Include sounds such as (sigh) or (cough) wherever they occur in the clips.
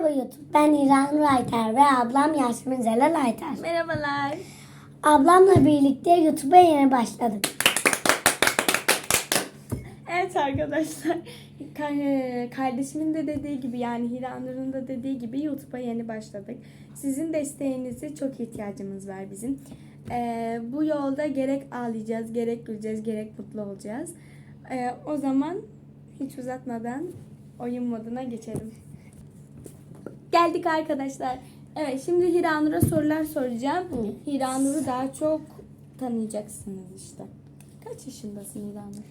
Merhaba YouTube. Ben İran Rayter ve ablam Yasemin Zelal Ayter. Merhabalar. Ablamla birlikte YouTube'a yeni başladık. Evet arkadaşlar. Ka- e, Kardeşimin de dediği gibi yani Hiranur'un da dediği gibi YouTube'a yeni başladık. Sizin desteğinize çok ihtiyacımız var bizim. Ee, bu yolda gerek ağlayacağız, gerek güleceğiz, gerek mutlu olacağız. Ee, o zaman hiç uzatmadan oyun moduna geçelim. Geldik arkadaşlar. Evet şimdi Hiranur'a sorular soracağım. Hiranur'u daha çok tanıyacaksınız işte. Kaç yaşındasın Hiranur?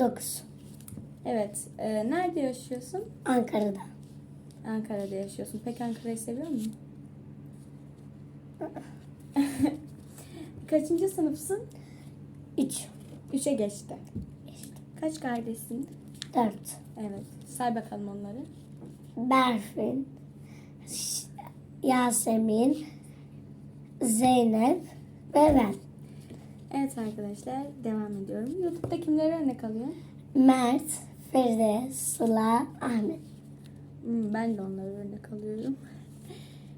9. Evet. e, nerede yaşıyorsun? Ankara'da. Ankara'da yaşıyorsun. Peki Ankara'yı seviyor musun? (laughs) Kaçıncı sınıfsın? 3. Üçe geçti. Kaç kardeşsin? 4. Evet. Say bakalım onları. Berfin. Yasemin. Zeynep. Ve ben. Evet arkadaşlar devam ediyorum. YouTube'da kimlere örnek alıyor? Mert. Feride. Sıla. Ahmet. Hmm, ben de onları örnek alıyorum.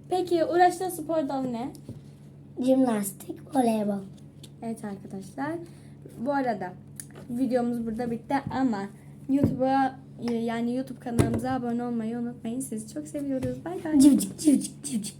Peki uğraştığın spor dalı ne? Jimnastik. Voleybol. Evet arkadaşlar. Bu arada videomuz burada bitti ama YouTube'a yani YouTube kanalımıza abone olmayı unutmayın. Sizi çok seviyoruz. Bay bay. Civcik civcik civcik.